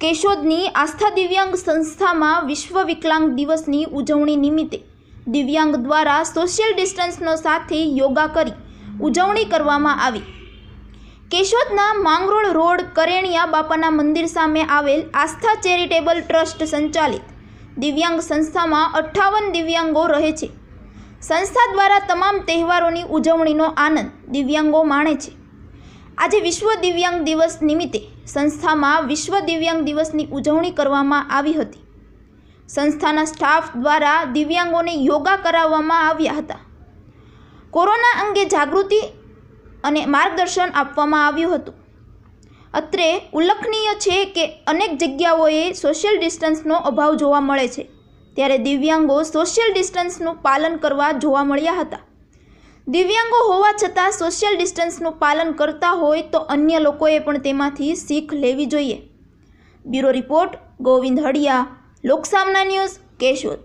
કેશોદની આસ્થા દિવ્યાંગ સંસ્થામાં વિશ્વ વિકલાંગ દિવસની ઉજવણી નિમિત્તે દિવ્યાંગ દ્વારા સોશિયલ ડિસ્ટન્સનો સાથે યોગા કરી ઉજવણી કરવામાં આવી. કેશોદના માંગરોળ રોડ કરેણિયા બાપાના મંદિર સામે આવેલ આસ્થા ચેરિટેબલ ટ્રસ્ટ સંચાલિત દિવ્યાંગ સંસ્થામાં અઠ્ઠાવન દિવ્યાંગો રહે છે. સંસ્થા દ્વારા તમામ તહેવારોની ઉજવણીનો આનંદ દિવ્યાંગો માણે છે. આજે વિશ્વ દિવ્યાંગ દિવસ નિમિત્તે સંસ્થામાં વિશ્વ દિવ્યાંગ દિવસની ઉજવણી કરવામાં આવી હતી. સંસ્થાના સ્ટાફ દ્વારા દિવ્યાંગોને યોગા કરાવવામાં આવ્યા હતા. કોરોના અંગે જાગૃતિ અને માર્ગદર્શન આપવામાં આવ્યું હતું. અત્રે ઉલ્લેખનીય છે કે અનેક જગ્યાઓએ સોશિયલ ડિસ્ટન્સનો અભાવ જોવા મળે છે. ત્યારે દિવ્યાંગો સોશિયલ ડિસ્ટન્સનું પાલન કરવા જોવા મળ્યા હતા. દિવ્યાંગો હોવા છતાં સોશિયલ ડિસ્ટન્સનું પાલન કરતા હોય તો અન્ય લોકોએ પણ તેમાંથી શીખ લેવી જોઈએ. Bureau report, Govind Hadiya, Loksamna news, Keshod.